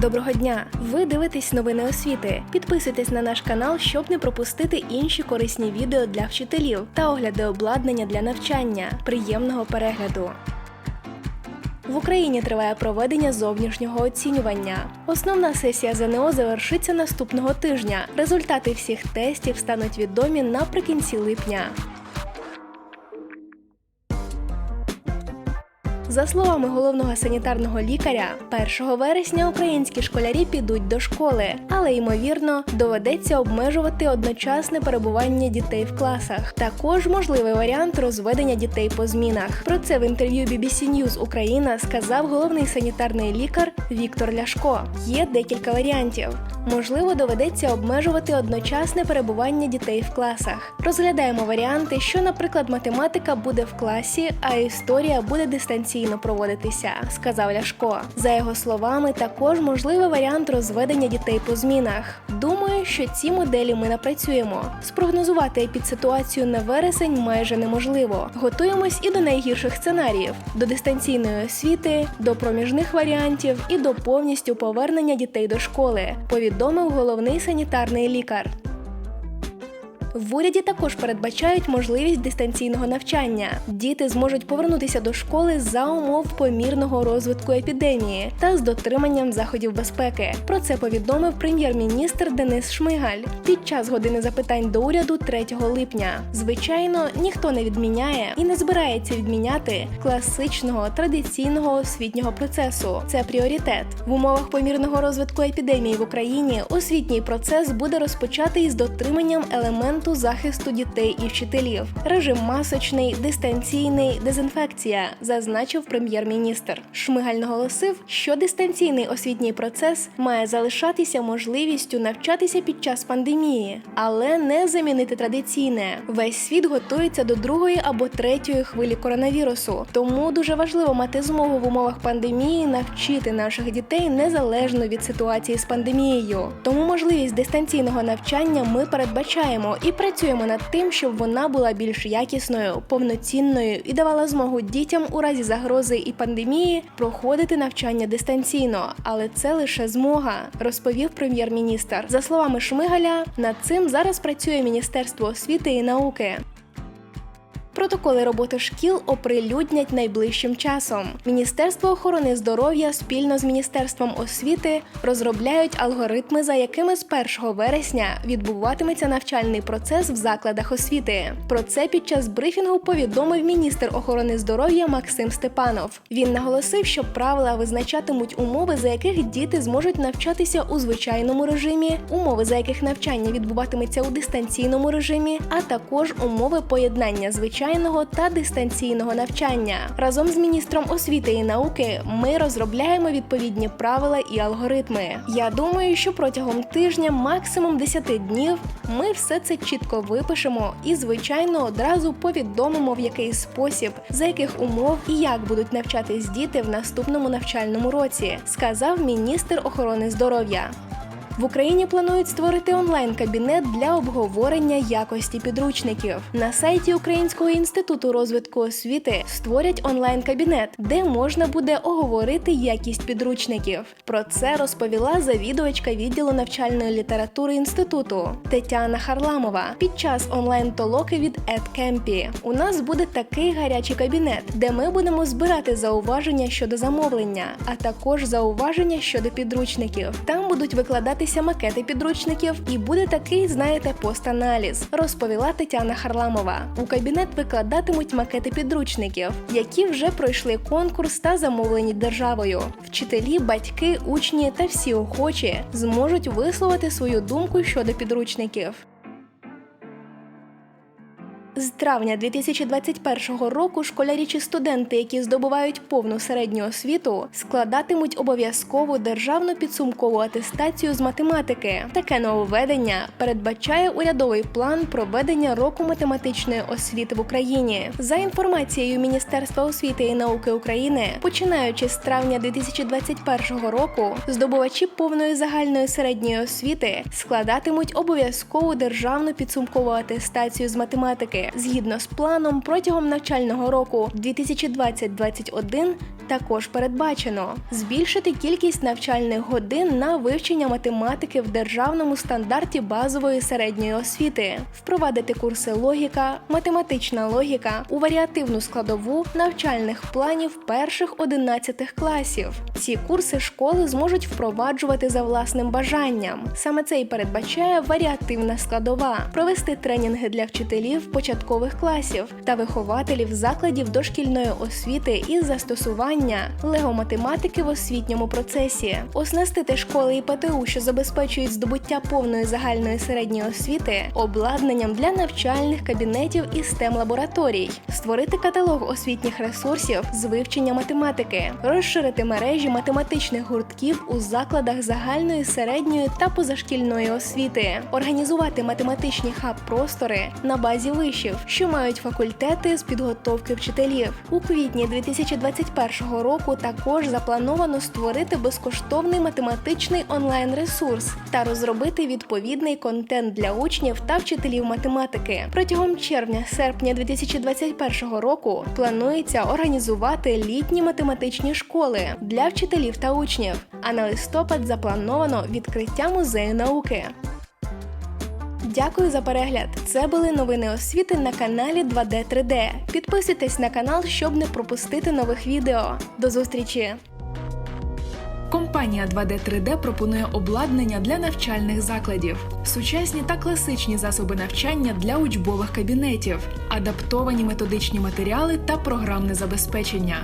Доброго дня! Ви дивитесь новини освіти. Підписуйтесь на наш канал, щоб не пропустити інші корисні відео для вчителів та огляди обладнання для навчання. Приємного перегляду! В Україні триває проведення зовнішнього оцінювання. Основна сесія ЗНО завершиться наступного тижня. Результати всіх тестів стануть відомі наприкінці липня. За словами головного санітарного лікаря, 1 вересня українські школярі підуть до школи, але ймовірно доведеться обмежувати одночасне перебування дітей в класах. Також можливий варіант розведення дітей по змінах. Про це в інтерв'ю BBC News Україна сказав головний санітарний лікар Віктор Ляшко. Є декілька варіантів. Можливо, доведеться обмежувати одночасне перебування дітей в класах. Розглядаємо варіанти, що, наприклад, математика буде в класі, а історія буде дистанційно проводитися, сказав Ляшко. За його словами, також можливий варіант розведення дітей по змінах. Думаю, що ці моделі ми напрацюємо. Спрогнозувати епідситуацію на вересень майже неможливо. Готуємось і до найгірших сценаріїв: до дистанційної освіти, до проміжних варіантів і до повністю повернення дітей до школи. Повідомив головний санітарний лікар. В уряді також передбачають можливість дистанційного навчання. Діти зможуть повернутися до школи за умов помірного розвитку епідемії та з дотриманням заходів безпеки. Про це повідомив прем'єр-міністр Денис Шмигаль під час години запитань до уряду 3 липня. Звичайно, ніхто не відміняє і не збирається відміняти класичного традиційного освітнього процесу. Це пріоритет в умовах помірного розвитку епідемії в Україні. Освітній процес буде розпочатий з дотриманням елементу захисту дітей і вчителів. Режим масочний, дистанційний, дезінфекція, зазначив прем'єр-міністр. Шмигаль наголосив, що дистанційний освітній процес має залишатися можливістю навчатися під час пандемії, але не замінити традиційне. Весь світ готується до другої або третьої хвилі коронавірусу. Тому дуже важливо мати змогу в умовах пандемії навчити наших дітей незалежно від ситуації з пандемією. Тому можливість дистанційного навчання ми передбачаємо і працюємо над тим, щоб вона була більш якісною, повноцінною і давала змогу дітям у разі загрози і пандемії проходити навчання дистанційно, але це лише змога, розповів прем'єр-міністр. За словами Шмигаля, над цим зараз працює Міністерство освіти і науки. Протоколи роботи шкіл оприлюднять найближчим часом. Міністерство охорони здоров'я спільно з міністерством освіти розробляють алгоритми, за якими з 1 вересня відбуватиметься навчальний процес в закладах освіти. Про це під час брифінгу повідомив міністр охорони здоров'я Максим Степанов. Він наголосив, що правила визначатимуть умови, за яких діти зможуть навчатися у звичайному режимі, умови, за яких навчання відбуватиметься у дистанційному режимі, а також умови поєднання звичайного звичайного та дистанційного навчання. Разом з міністром освіти і науки ми розробляємо відповідні правила і алгоритми. Я думаю, що протягом тижня, максимум 10 днів, ми все це чітко випишемо і, звичайно, одразу повідомимо, в який спосіб, за яких умов і як будуть навчатись діти в наступному навчальному році, сказав міністр охорони здоров'я. В Україні планують створити онлайн-кабінет для обговорення якості підручників. На сайті Українського інституту розвитку освіти створять онлайн-кабінет, де можна буде оговорити якість підручників. Про це розповіла завідувачка відділу навчальної літератури інституту Тетяна Харламова під час онлайн-толоки від EdCampі. У нас буде такий гарячий кабінет, де ми будемо збирати зауваження щодо замовлення, а також зауваження щодо підручників. Там будуть викладати з'являтися макети підручників, і буде такий, знаєте, пост-аналіз, розповіла Тетяна Харламова. У кабінет викладатимуть макети підручників, які вже пройшли конкурс та замовлені державою. Вчителі, батьки, учні та всі охочі зможуть висловити свою думку щодо підручників. З травня 2021 року школярі чи студенти, які здобувають повну середню освіту, складатимуть обов'язкову державну підсумкову атестацію з математики. Таке нововведення передбачає урядовий план проведення року математичної освіти в Україні. За інформацією Міністерства освіти і науки України, починаючи з травня 2021 року, здобувачі повної загальної середньої освіти складатимуть обов'язкову державну підсумкову атестацію з математики. Згідно з планом, протягом навчального року 2020-2021 також передбачено збільшити кількість навчальних годин на вивчення математики в державному стандарті базової середньої освіти, впровадити курси логіка, математична логіка у варіативну складову навчальних планів перших 11 класів. Ці курси школи зможуть впроваджувати за власним бажанням. Саме це і передбачає варіативна складова, провести тренінги для вчителів початкових класів та вихователів закладів дошкільної освіти із застосування лего-математики в освітньому процесі, оснастити школи і ПТУ, що забезпечують здобуття повної загальної середньої освіти, обладнанням для навчальних кабінетів і stem лабораторій, створити каталог освітніх ресурсів з вивчення математики, розширити мережі математичних гуртків у закладах загальної середньої та позашкільної освіти, організувати математичні хаб-простори на базі вишів, що мають факультети з підготовки вчителів. У квітні 2021 року також заплановано створити безкоштовний математичний онлайн-ресурс та розробити відповідний контент для учнів та вчителів математики. Протягом червня-серпня 2021 року планується організувати літні математичні школи для вчителів та учнів. А на листопад заплановано відкриття музею науки. Дякую за перегляд. Це були новини освіти на каналі 2D 3D. Підписуйтесь на канал, щоб не пропустити нових відео. До зустрічі! Компанія 2D 3D пропонує обладнання для навчальних закладів, сучасні та класичні засоби навчання для учбових кабінетів, адаптовані методичні матеріали та програмне забезпечення.